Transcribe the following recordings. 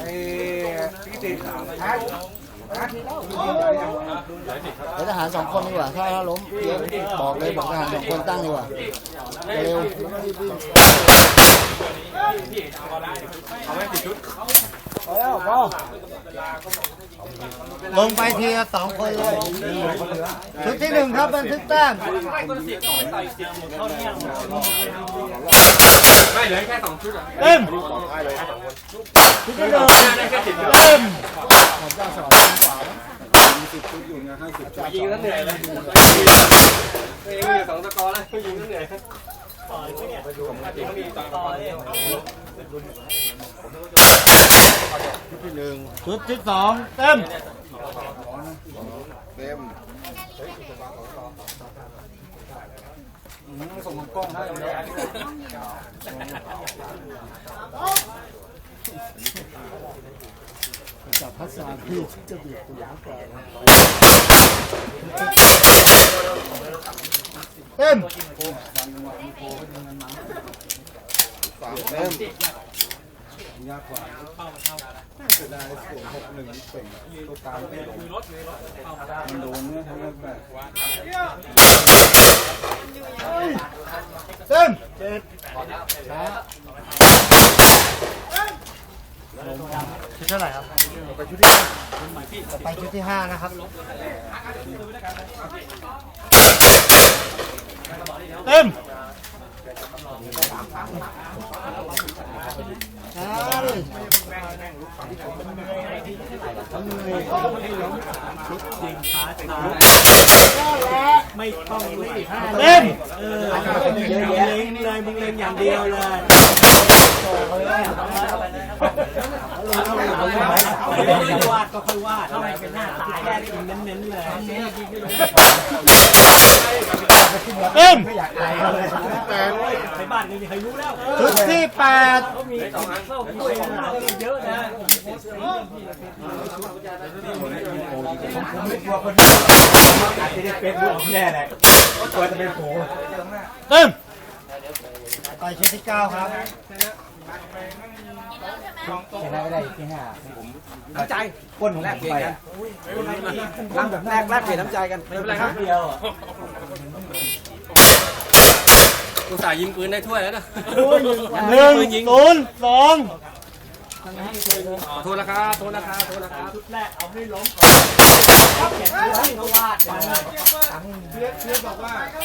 ไอ้ที่ติดฮะฮะเดี๋ยวทหารสองคนดีกว่าถ้าถ้าล้มเยอะบอกเลยบอกทหารสองคนตั้งดีกว่า เร็ว เอาไว้ติดชุด ลงไปทีละสองคนเลยชุดที่หนึ่งครับบันทึกแต้มไม่เหลือแค่สองชุดเต็มชุดที่หนึ่งเต็มยิงแล้วเหนื่อยเลยเองสองสกอร์แล้วยิงแล้วเหนื่อย ชุดที่สองเต็มส่งกล้องให้เลยจับพัสดุพี่จะบีบตัวเต็ม ยากกว่าเสียดายส่วมหกหนึ่งเป่งตัวกลางไม่ลงมันโดนเนี่ยทำให้แบบเต็มชุดเท่าไหร่ครับไปชุดที่ไปชุดที่ห้านะครับเต็ม ไม่ต้องรีบเต็มเออเล็งเลยมึงเล็งอย่างเดียวเลยวาดก็ค่อยวาดเข้าไปเป็นหน้าตายแค่กินเน้นๆเลยเต็ม ไปบ้านนี่ใครรู้แล้วชุดที่แปดมีเข้าคุยกันเยอะนะเต็มไปชุดที่เก้าครับน้ำใจก้นแลกเปลี่ยนกันร่างแบบแรกแลกเปลี่ยนน้ำใจกันไม่เป็นไรครับเดียว กูสายยิงปืนได้ถ้วยแล้วนะหนึ่งศูนย์สองขอโทษนะครับโทษนะครับโทษนะครับชุดแรกเอาให้ล้มก่อนเจ็ดที่เขาวาดมา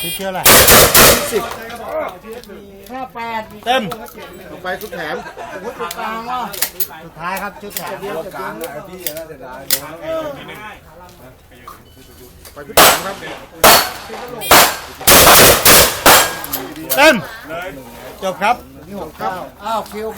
ชุดเชื่ออะไรห้าแปดเต็มไปชุดแถมชุดกลางอะสุดท้ายครับชุดแถมตัวกลางไอ้พี่น่าจะได้ไปชุดแถมครับ เต็ม จบครับนี่หกเก้าอ้าวคิว